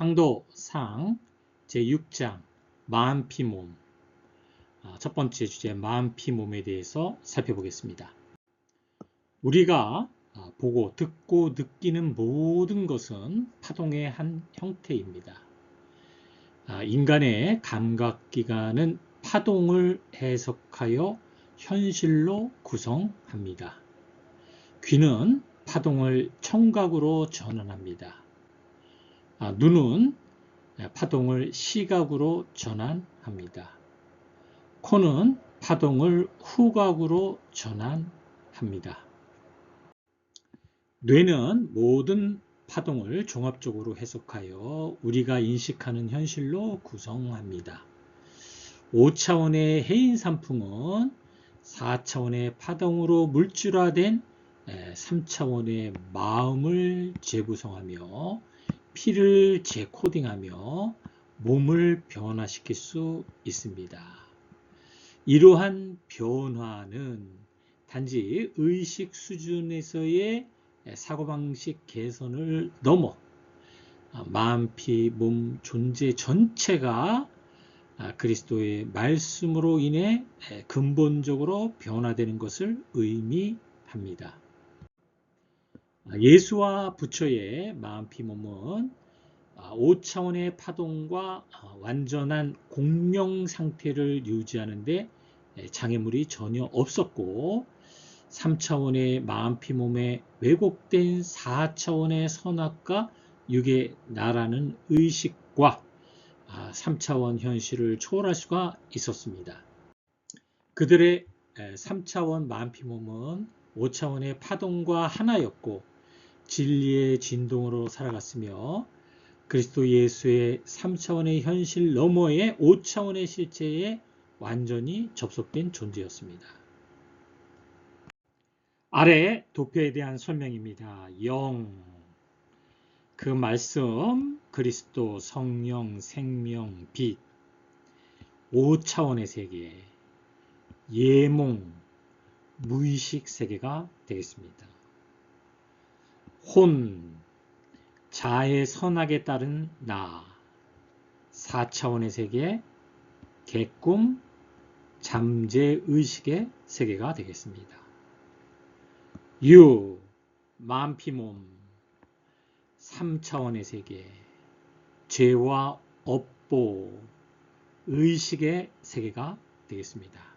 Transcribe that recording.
강도상 제6장 마음 피몸 아, 첫 번째 주제 마음 피몸에 대해서 살펴보겠습니다. 우리가 아, 보고 듣고 느끼는 모든 것은 파동의 한 형태입니다. 아, 인간의 감각기관은 파동을 해석하여 현실로 구성합니다. 귀는 파동을 청각으로 전환합니다. 아, 눈은 파동을 시각으로 전환합니다. 코는 파동을 후각으로 전환합니다. 뇌는 모든 파동을 종합적으로 해석하여 우리가 인식하는 현실로 구성합니다. 5차원의 해인 산풍은 4차원의 파동으로 물질화된 3차원의 마음을 재구성하며 피를 재코딩하며 몸을 변화시킬 수 있습니다. 이러한 변화는 단지 의식 수준에서의 사고방식 개선을 넘어 마음, 피, 몸, 존재 전체가 그리스도의 말씀으로 인해 근본적으로 변화되는 것을 의미합니다. 예수와 부처의 마음, 피, 몸은 5차원의 파동과 완전한 공명 상태를 유지하는데 장애물이 전혀 없었고 3차원의 마음, 피, 몸에 왜곡된 4차원의 선악과 육의 나라는 의식과 3차원 현실을 초월할 수가 있었습니다. 그들의 3차원 마음, 피, 몸은 5차원의 파동과 하나였고 진리의 진동으로 살아갔으며 그리스도 예수의 3차원의 현실 너머의 5차원의 실체에 완전히 접속된 존재였습니다. 아래 도표에 대한 설명입니다. 영, 그 말씀, 그리스도, 성령, 생명, 빛, 5차원의 세계, 예몽, 무의식 세계가 되겠습니다. 혼, 자의 선악에 따른 나, 4차원의 세계, 개꿈, 잠재의식의 세계가 되겠습니다. 유, 만피몸, 3차원의 세계, 죄와 업보, 의식의 세계가 되겠습니다.